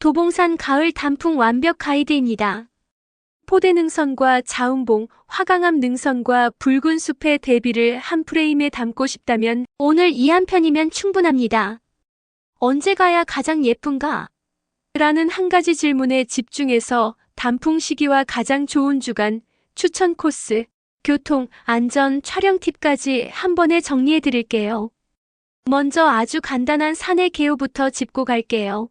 도봉산 가을 단풍 완벽 가이드입니다. 포대 능선과 자운봉, 화강암 능선과 붉은 숲의 대비를 한 프레임에 담고 싶다면 오늘 이 한 편이면 충분합니다. 언제 가야 가장 예쁜가? 라는 한 가지 질문에 집중해서 단풍 시기와 가장 좋은 주간, 추천 코스, 교통, 안전, 촬영 팁까지 한 번에 정리해 드릴게요. 먼저 아주 간단한 산의 개요부터 짚고 갈게요.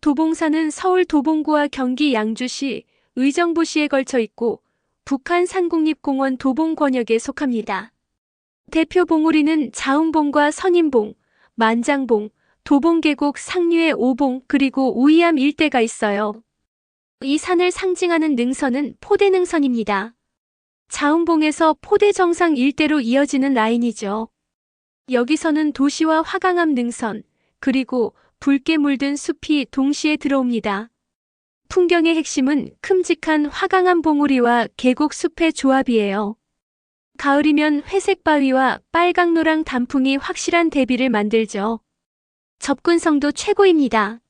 도봉산은 서울 도봉구와 경기 양주시, 의정부시에 걸쳐 있고 북한 산국립공원 도봉권역에 속합니다. 대표 봉우리는 자운봉과 선인봉, 만장봉, 도봉계곡 상류의 오봉 그리고 우이암 일대가 있어요. 이 산을 상징하는 능선은 포대능선입니다. 자운봉에서 포대 정상 일대로 이어지는 라인이죠. 여기서는 도시와 화강암 능선, 그리고 붉게 물든 숲이 동시에 들어옵니다. 풍경의 핵심은 큼직한 화강암 봉우리와 계곡 숲의 조합이에요. 가을이면 회색 바위와 빨강노랑 단풍이 확실한 대비를 만들죠. 접근성도 최고입니다.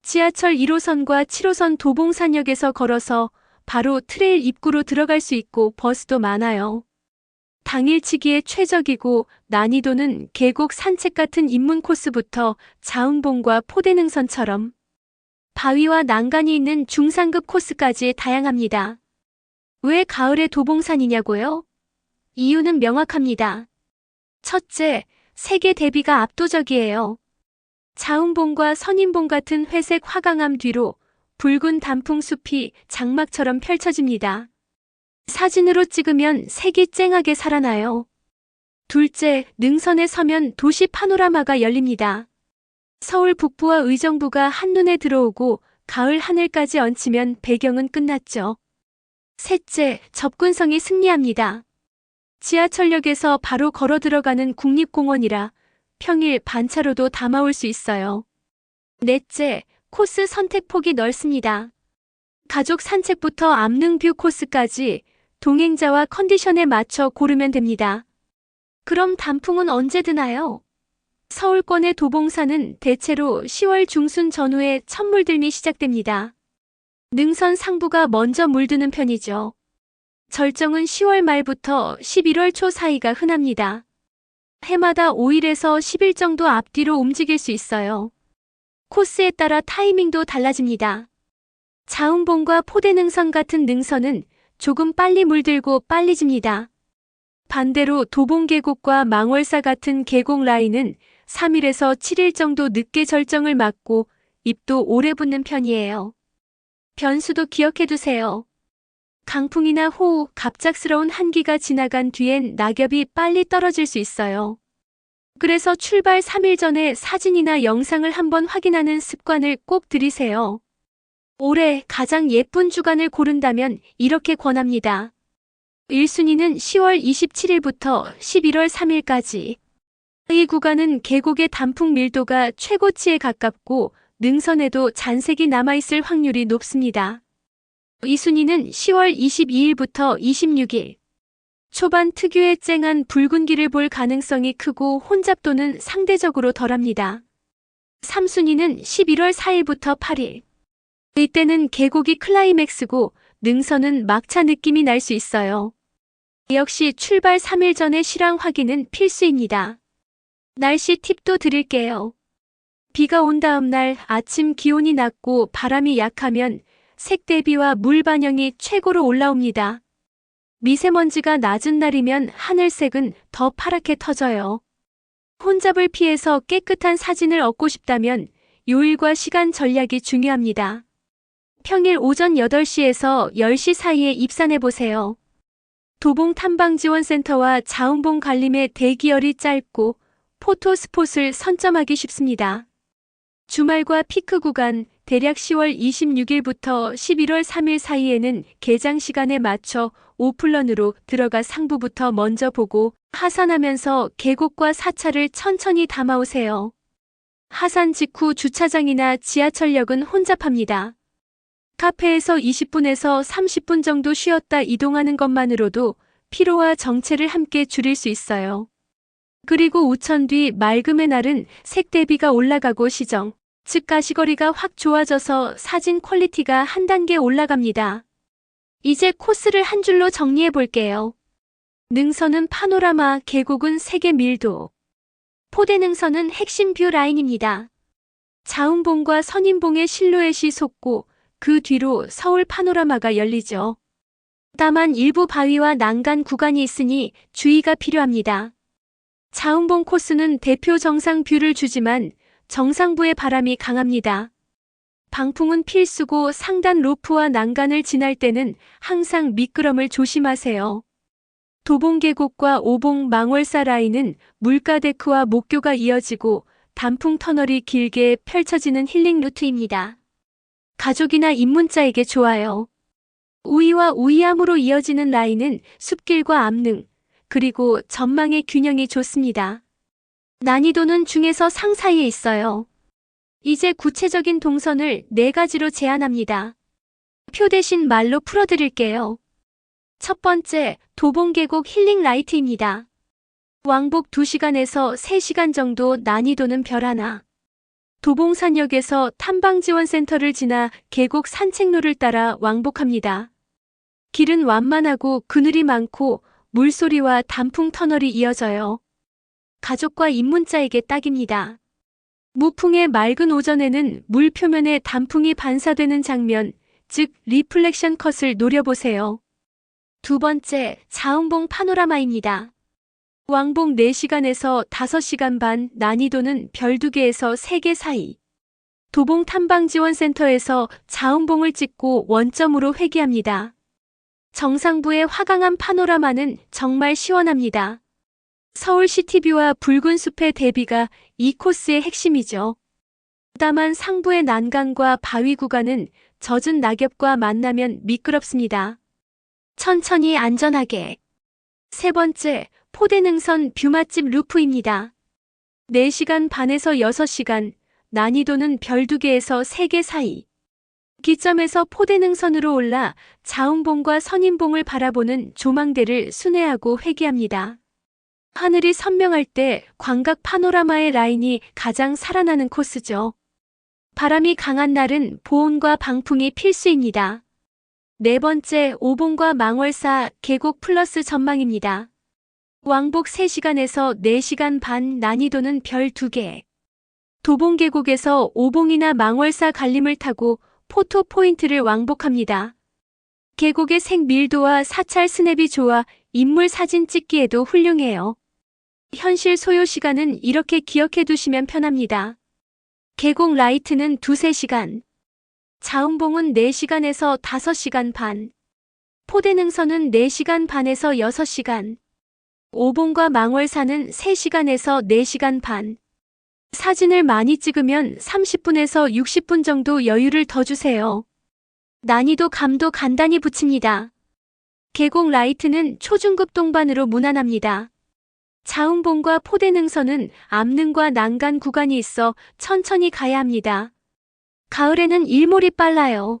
지하철 1호선과 7호선 도봉산역에서 걸어서 바로 트레일 입구로 들어갈 수 있고 버스도 많아요. 당일치기에 최적이고 난이도는 계곡 산책 같은 입문 코스부터 자운봉과 포대능선처럼 바위와 난간이 있는 중상급 코스까지 다양합니다. 왜 가을에 도봉산이냐고요? 이유는 명확합니다. 첫째, 세계 대비가 압도적이에요. 자운봉과 선인봉 같은 회색 화강암 뒤로 붉은 단풍 숲이 장막처럼 펼쳐집니다. 사진으로 찍으면 색이 쨍하게 살아나요. 둘째, 능선에 서면 도시 파노라마가 열립니다. 서울 북부와 의정부가 한눈에 들어오고 가을 하늘까지 얹히면 배경은 끝났죠. 셋째, 접근성이 승리합니다. 지하철역에서 바로 걸어 들어가는 국립공원이라 평일 반차로도 담아올 수 있어요. 넷째, 코스 선택폭이 넓습니다. 가족 산책부터 암릉뷰 코스까지 동행자와 컨디션에 맞춰 고르면 됩니다. 그럼 단풍은 언제 드나요? 서울권의 도봉산은 대체로 10월 중순 전후에 첫 물들미 시작됩니다. 능선 상부가 먼저 물드는 편이죠. 절정은 10월 말부터 11월 초 사이가 흔합니다. 해마다 5일에서 10일 정도 앞뒤로 움직일 수 있어요. 코스에 따라 타이밍도 달라집니다. 자운봉과 포대능선 같은 능선은 조금 빨리 물들고 빨리 집니다. 반대로 도봉계곡과 망월사 같은 계곡 라인은 3일에서 7일 정도 늦게 절정을 맞고 잎도 오래 붙는 편이에요. 변수도 기억해 두세요. 강풍이나 호우, 갑작스러운 한기가 지나간 뒤엔 낙엽이 빨리 떨어질 수 있어요. 그래서 출발 3일 전에 사진이나 영상을 한번 확인하는 습관을 꼭 들이세요. 올해 가장 예쁜 주간을 고른다면 이렇게 권합니다. 1순위는 10월 27일부터 11월 3일까지. 이 구간은 계곡의 단풍 밀도가 최고치에 가깝고 능선에도 잔색이 남아있을 확률이 높습니다. 2순위는 10월 22일부터 26일. 초반 특유의 쨍한 붉은기를 볼 가능성이 크고 혼잡도는 상대적으로 덜합니다. 3순위는 11월 4일부터 8일. 이때는 계곡이 클라이맥스고 능선은 막차 느낌이 날 수 있어요. 역시 출발 3일 전에 실황 확인은 필수입니다. 날씨 팁도 드릴게요. 비가 온 다음 날 아침 기온이 낮고 바람이 약하면 색 대비와 물 반영이 최고로 올라옵니다. 미세먼지가 낮은 날이면 하늘색은 더 파랗게 터져요. 혼잡을 피해서 깨끗한 사진을 얻고 싶다면 요일과 시간 전략이 중요합니다. 평일 오전 8시에서 10시 사이에 입산해 보세요. 도봉 탐방지원센터와 자운봉 관림의 대기열이 짧고 포토 스폿을 선점하기 쉽습니다. 주말과 피크 구간 대략 10월 26일부터 11월 3일 사이에는 개장 시간에 맞춰 오플런으로 들어가 상부부터 먼저 보고 하산하면서 계곡과 사찰을 천천히 담아오세요. 하산 직후 주차장이나 지하철역은 혼잡합니다. 카페에서 20분에서 30분 정도 쉬었다 이동하는 것만으로도 피로와 정체를 함께 줄일 수 있어요. 그리고 우천 뒤 맑음의 날은 색 대비가 올라가고 시정, 즉 가시거리가 확 좋아져서 사진 퀄리티가 한 단계 올라갑니다. 이제 코스를 한 줄로 정리해 볼게요. 능선은 파노라마, 계곡은 세계 밀도. 포대 능선은 핵심 뷰 라인입니다. 자운봉과 선인봉의 실루엣이 솟고 그 뒤로 서울 파노라마가 열리죠. 다만 일부 바위와 난간 구간이 있으니 주의가 필요합니다. 자운봉 코스는 대표 정상 뷰를 주지만 정상부의 바람이 강합니다. 방풍은 필수고 상단 로프와 난간을 지날 때는 항상 미끄럼을 조심하세요. 도봉계곡과 오봉 망월사 라인은 물가데크와 목교가 이어지고 단풍 터널이 길게 펼쳐지는 힐링 루트입니다. 가족이나 입문자에게 좋아요. 우이와 우이암으로 이어지는 라인은 숲길과 암릉, 그리고 전망의 균형이 좋습니다. 난이도는 중에서 상 사이에 있어요. 이제 구체적인 동선을 네 가지로 제안합니다. 표 대신 말로 풀어드릴게요. 첫 번째, 도봉계곡 힐링 라이트입니다. 왕복 2시간에서 3시간 정도 난이도는 별 하나. 도봉산역에서 탐방지원센터를 지나 계곡 산책로를 따라 왕복합니다. 길은 완만하고 그늘이 많고 물소리와 단풍 터널이 이어져요. 가족과 입문자에게 딱입니다. 무풍의 맑은 오전에는 물 표면에 단풍이 반사되는 장면, 즉 리플렉션 컷을 노려보세요. 두 번째, 자운봉 파노라마입니다. 왕복 4시간에서 5시간 반, 난이도는 별 2개에서 3개 사이. 도봉 탐방지원센터에서 자운봉을 찍고 원점으로 회귀합니다. 정상부의 화강암 파노라마는 정말 시원합니다. 서울 시티뷰와 붉은 숲의 대비가 이 코스의 핵심이죠. 다만 상부의 난간과 바위 구간은 젖은 낙엽과 만나면 미끄럽습니다. 천천히 안전하게. 세 번째, 포대능선 뷰 맛집 루프입니다. 4시간 반에서 6시간, 난이도는 별 2개에서 3개 사이. 기점에서 포대능선으로 올라 자운봉과 선인봉을 바라보는 조망대를 순회하고 회귀합니다. 하늘이 선명할 때 광각 파노라마의 라인이 가장 살아나는 코스죠. 바람이 강한 날은 보온과 방풍이 필수입니다. 네 번째, 오봉과 망월사 계곡 플러스 전망입니다. 왕복 3시간에서 4시간 반 난이도는 별 2개. 도봉 계곡에서 오봉이나 망월사 갈림을 타고 포토 포인트를 왕복합니다. 계곡의 생밀도와 사찰 스냅이 좋아 인물 사진 찍기에도 훌륭해요. 현실 소요 시간은 이렇게 기억해 두시면 편합니다. 계곡 라이트는 2, 3시간. 자운봉은 4시간에서 5시간 반. 포대능선은 4시간 반에서 6시간. 오봉과 망월사는 3시간에서 4시간 반. 사진을 많이 찍으면 30분에서 60분 정도 여유를 더 주세요. 난이도 감도 간단히 붙입니다. 계곡 라이트는 초중급 동반으로 무난합니다. 자운봉과 포대능선은 암릉과 난간 구간이 있어 천천히 가야 합니다. 가을에는 일몰이 빨라요.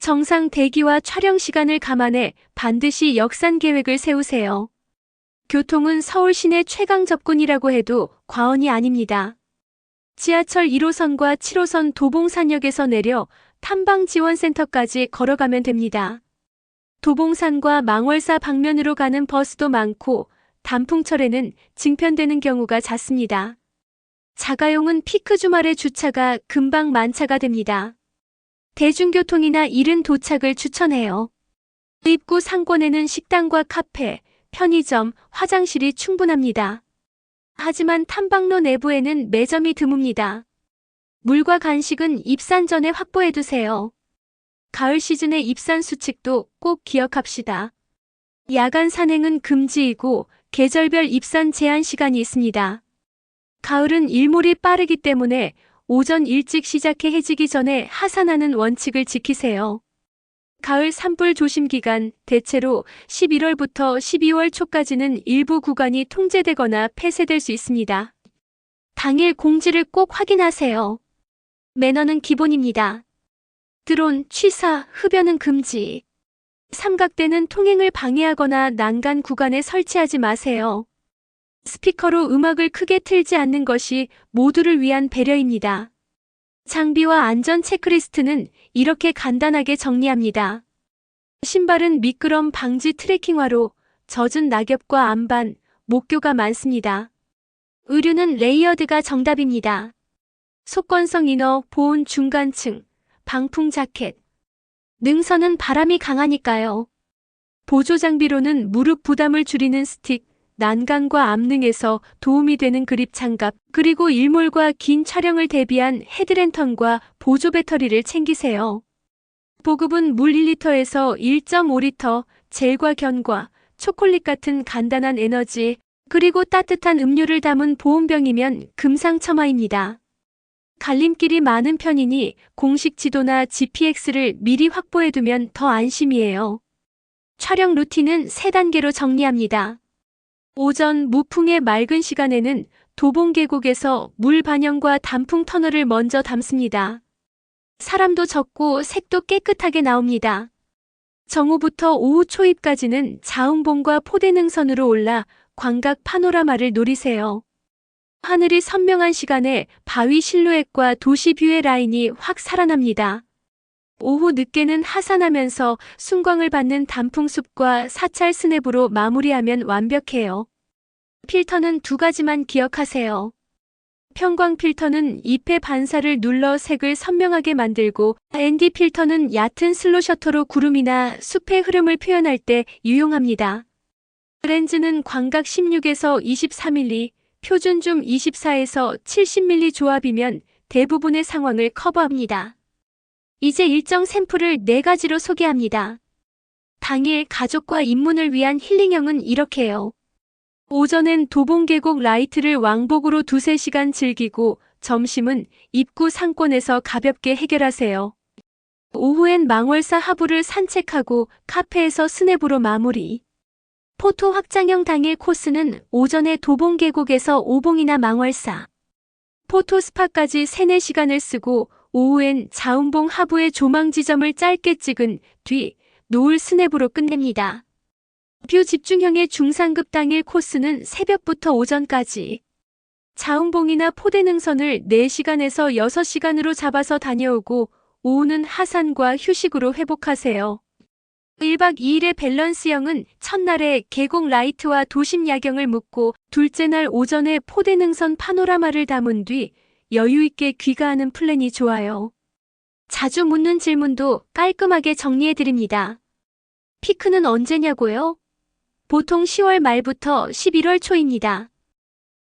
정상 대기와 촬영 시간을 감안해 반드시 역산 계획을 세우세요. 교통은 서울 시내 최강 접근이라고 해도 과언이 아닙니다. 지하철 1호선과 7호선 도봉산역에서 내려 탐방지원센터까지 걸어가면 됩니다. 도봉산과 망월사 방면으로 가는 버스도 많고 단풍철에는 증편되는 경우가 잦습니다. 자가용은 피크 주말에 주차가 금방 만차가 됩니다. 대중교통이나 이른 도착을 추천해요. 입구 상권에는 식당과 카페, 편의점, 화장실이 충분합니다. 하지만 탐방로 내부에는 매점이 드뭅니다. 물과 간식은 입산 전에 확보해두세요. 가을 시즌의 입산 수칙도 꼭 기억합시다. 야간 산행은 금지이고 계절별 입산 제한 시간이 있습니다. 가을은 일몰이 빠르기 때문에 오전 일찍 시작해 해지기 전에 하산하는 원칙을 지키세요. 가을 산불 조심 기간 대체로 11월부터 12월 초까지는 일부 구간이 통제되거나 폐쇄될 수 있습니다. 당일 공지를 꼭 확인하세요. 매너는 기본입니다. 드론, 취사, 흡연은 금지. 삼각대는 통행을 방해하거나 난간 구간에 설치하지 마세요. 스피커로 음악을 크게 틀지 않는 것이 모두를 위한 배려입니다. 장비와 안전 체크리스트는 이렇게 간단하게 정리합니다. 신발은 미끄럼 방지 트레킹화로 젖은 낙엽과 안반, 목교가 많습니다. 의류는 레이어드가 정답입니다. 속건성 이너, 보온 중간층, 방풍 자켓. 능선은 바람이 강하니까요. 보조 장비로는 무릎 부담을 줄이는 스틱, 난간과 암능에서 도움이 되는 그립 장갑, 그리고 일몰과 긴 촬영을 대비한 헤드랜턴과 보조 배터리를 챙기세요. 보급은 물 1리터에서 1.5리터, 젤과 견과, 초콜릿 같은 간단한 에너지, 그리고 따뜻한 음료를 담은 보온병이면 금상첨화입니다. 갈림길이 많은 편이니 공식 지도나 GPX를 미리 확보해두면 더 안심이에요. 촬영 루틴은 3단계로 정리합니다. 오전 무풍의 맑은 시간에는 도봉 계곡에서 물 반영과 단풍 터널을 먼저 담습니다. 사람도 적고 색도 깨끗하게 나옵니다. 정오부터 오후 초입까지는 자운봉과 포대능선으로 올라 광각 파노라마를 노리세요. 하늘이 선명한 시간에 바위 실루엣과 도시 뷰의 라인이 확 살아납니다. 오후 늦게는 하산하면서 순광을 받는 단풍숲과 사찰 스냅으로 마무리하면 완벽해요. 필터는 두 가지만 기억하세요. 평광 필터는 잎의 반사를 눌러 색을 선명하게 만들고 ND 필터는 얕은 슬로 셔터로 구름이나 숲의 흐름을 표현할 때 유용합니다. 렌즈는 광각 16에서 23mm, 표준 줌 24에서 70mm 조합이면 대부분의 상황을 커버합니다. 이제 일정 샘플을 4가지로 소개합니다. 당일 가족과 입문을 위한 힐링형은 이렇게요. 오전엔 도봉계곡 라이트를 왕복으로 두세 시간 즐기고 점심은 입구 상권에서 가볍게 해결하세요. 오후엔 망월사 하부를 산책하고 카페에서 스냅으로 마무리. 포토 확장형 당일 코스는 오전에 도봉계곡에서 오봉이나 망월사. 포토 스파까지 3, 4시간을 쓰고 오후엔 자운봉 하부의 조망 지점을 짧게 찍은 뒤 노을 스냅으로 끝냅니다. 뷰 집중형의 중상급 당일 코스는 새벽부터 오전까지. 자운봉이나 포대능선을 4시간에서 6시간으로 잡아서 다녀오고 오후는 하산과 휴식으로 회복하세요. 1박 2일의 밸런스형은 첫날에 계곡 라이트와 도심 야경을 묻고 둘째 날 오전에 포대능선 파노라마를 담은 뒤 여유있게 귀가하는 플랜이 좋아요. 자주 묻는 질문도 깔끔하게 정리해드립니다. 피크는 언제냐고요? 보통 10월 말부터 11월 초입니다.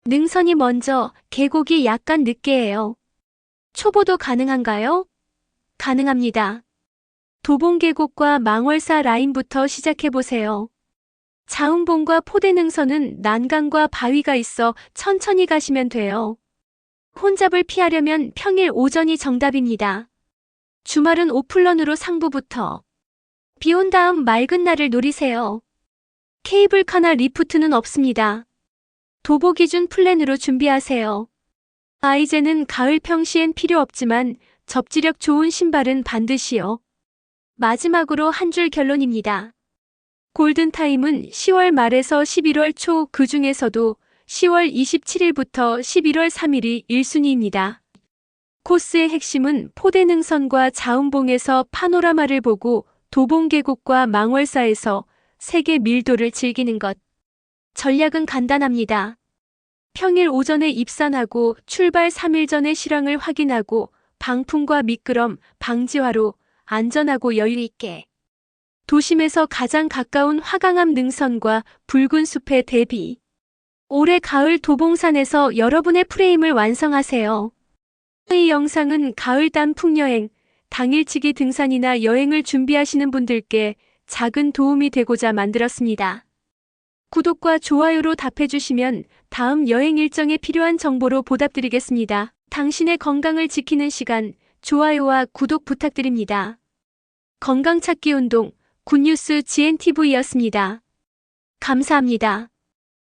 능선이 먼저, 계곡이 약간 늦게예요. 초보도 가능한가요? 가능합니다. 도봉계곡과 망월사 라인부터 시작해보세요. 자운봉과 포대능선은 난강과 바위가 있어 천천히 가시면 돼요. 혼잡을 피하려면 평일 오전이 정답입니다. 주말은 오플런으로 상부부터. 비 온 다음 맑은 날을 노리세요. 케이블카나 리프트는 없습니다. 도보 기준 플랜으로 준비하세요. 아이제는 가을 평시엔 필요 없지만 접지력 좋은 신발은 반드시요. 마지막으로 한 줄 결론입니다. 골든타임은 10월 말에서 11월 초 그 중에서도 10월 27일부터 11월 3일이 1순위입니다. 코스의 핵심은 포대능선과 자운봉에서 파노라마를 보고 도봉계곡과 망월사에서 세계 밀도를 즐기는 것. 전략은 간단합니다. 평일 오전에 입산하고 출발 3일 전에 실황을 확인하고 방풍과 미끄럼, 방지화로 안전하고 여유있게. 도심에서 가장 가까운 화강암 능선과 붉은 숲의 대비. 올해 가을 도봉산에서 여러분의 프레임을 완성하세요. 이 영상은 가을 단풍 여행, 당일치기 등산이나 여행을 준비하시는 분들께 작은 도움이 되고자 만들었습니다. 구독과 좋아요로 답해주시면 다음 여행 일정에 필요한 정보로 보답드리겠습니다. 당신의 건강을 지키는 시간, 좋아요와 구독 부탁드립니다. 건강 찾기 운동, 굿뉴스 GNTV였습니다. 감사합니다.